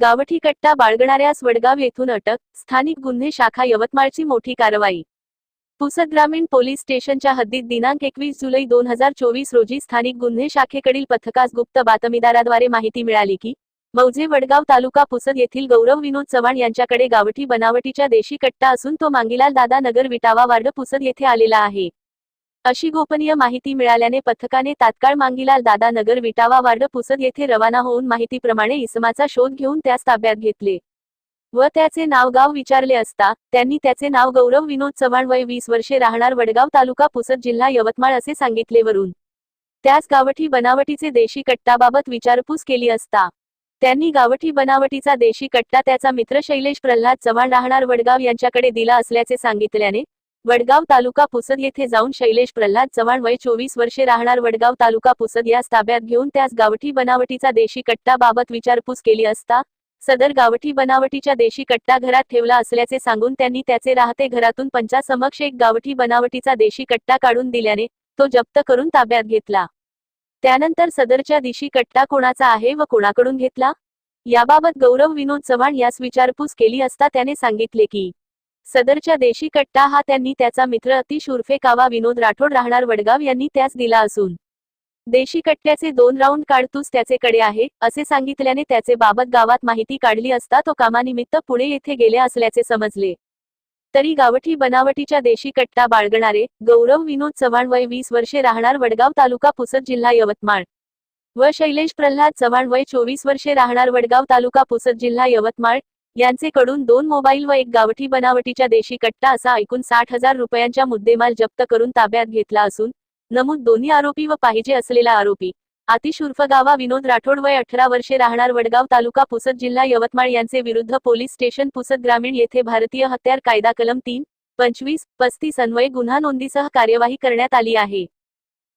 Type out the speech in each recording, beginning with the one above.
गावठी कट्टा बाळगणाऱ्यास वडगाव येथून अटक स्थानिक गुन्हे शाखा यवतमाळची मोठी कारवाई. पुसद ग्रामीण पोलीस स्टेशनच्या हद्दीत दिनांक एकवीस जुलै दोन हजार चोवीस रोजी स्थानिक गुन्हे शाखेकडील पथकास गुप्त बातमीदाराद्वारे माहिती मिळाली की मौजे वडगाव तालुका पुसद येथील गौरव विनोद चव्हाण यांच्याकडे गावठी बनावटीच्या देशी कट्टा असून तो मांगीलाल दादा नगर विटावा वार्ड पुसद येथे आलेला आहे. अशी गोपनीय माहिती मिळाल्याने पथकाने तात्काळ मांगीलाल दादा नगर विटावा वार्ड पुसद येथे रवाना होऊन माहितीप्रमाणे इसमाचा शोध घेऊन त्यास ताब्यात घेतले. व त्याचे नाव गाव विचारले असता त्यांनी त्याचे नाव गौरव विनोद चव्हाण वय वीस वर्षे राहणार वडगाव तालुका पुसद जिल्हा यवतमाळ असे सांगितले वरून त्याच गावठी बनावटीचे देशी कट्टाबाबत विचारपूस केली असता. त्यांनी गावठी बनावटीचा देशी कट्टा त्याचा मित्र शैलेश प्रल्हाद चव्हाण राहणार वडगाव यांच्याकडे दिला असल्याचे सांगितल्याने वडगाव तालुका पुसद येथे जाऊन शैलेश प्रल्हाद चव्हाण वय चोवीस वर्षे राहणार वडगाव तालुका पुसद यास ताब्यात घेऊन त्यास गावठी बनावटीचा देशी कट्टा बाबत विचारपूस केली असता सदर गावठी बनावटीच्या देशी कट्टा घरात ठेवला असल्याचे सांगून त्यांनी त्याचे राहते घरातून पंचासमक्ष एक गावठी बनावटीचा देशी कट्टा काढून दिल्याने तो जप्त करून ताब्यात घेतला. त्यानंतर सदरच्या दिशी कट्टा कोणाचा आहे व कोणाकडून घेतला? याबाबत गौरव विनोद चव्हाण यास विचारपूस केली असता त्याने सांगितले की सदरच्या देशी कट्टा हा त्यांनी त्याचा मित्र अतिश उर्फे कावा विनोद राठोड राहणार वडगाव यांनी त्यास दिला असून. देशी कट्ट्याचे दोन राऊंड काढतूस त्याचेकडे आहे असे सांगितल्याने त्याचे बाबत गावात माहिती काढली असता तो कामानिमित्त पुणे येथे गेले असल्याचे समजले. तरी गावठी बनावटीच्या देशी कट्टा बाळगणारे गौरव विनोद चव्हाण वय वीस वर्षे राहणार वडगाव तालुका पुसद जिल्हा यवतमाळ. व शैलेश प्रल्हाद चव्हाण वय चोवीस वर्षे राहणार वडगाव तालुका पुसद जिल्हा यवतमाळ यांचेकडून दोन मोबाईल व एक गावठी बनावटीच्या देशी कट्टा असा ऐकून साठ हजार रुपयांच्या मुद्देमाल जप्त करून ताब्यात घेतला असून नमूद दोन्ही आरोपी व पाहिजे असलेला आरोपी आतिश उर्फ गावा विनोद राठोड वय अठरा वर्षे राहणार वडगाव तालुका पुसद जिल्हा यवतमाळ यांचे विरुद्ध पोलीस स्टेशन पुसद ग्रामीण येथे भारतीय हत्यार कायदा कलम तीन पंचवीस पस्तीस अन्वये गुन्हा नोंदीसह कार्यवाही करण्यात आली आहे.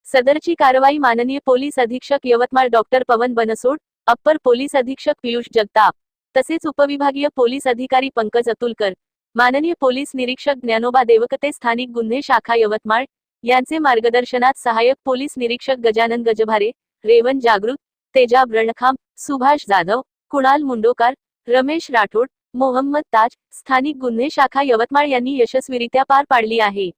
सदरची कारवाई माननीय पोलीस अधीक्षक यवतमाळ डॉक्टर पवन बनसोड अप्पर पोलीस अधीक्षक पियुष जगताप तसेच उपविभागीय पोलीस अधिकारी पंकज अतुलकर माननीय पोलीस निरीक्षक ज्ञानोबा देवकते स्थानिक गुन्हे शाखा यवतमाळ यांचे मार्गदर्शनात सहाय्यक पोलीस निरीक्षक गजानन गजभारे रेवन जागृत तेजाब रणखाम सुभाष जाधव कुणाल मुंडोकार रमेश राठोड मोहम्मद ताज स्थानिक गुन्हे शाखा यवतमाळ यांनी यशस्वीरित्या पार पाडली आहे.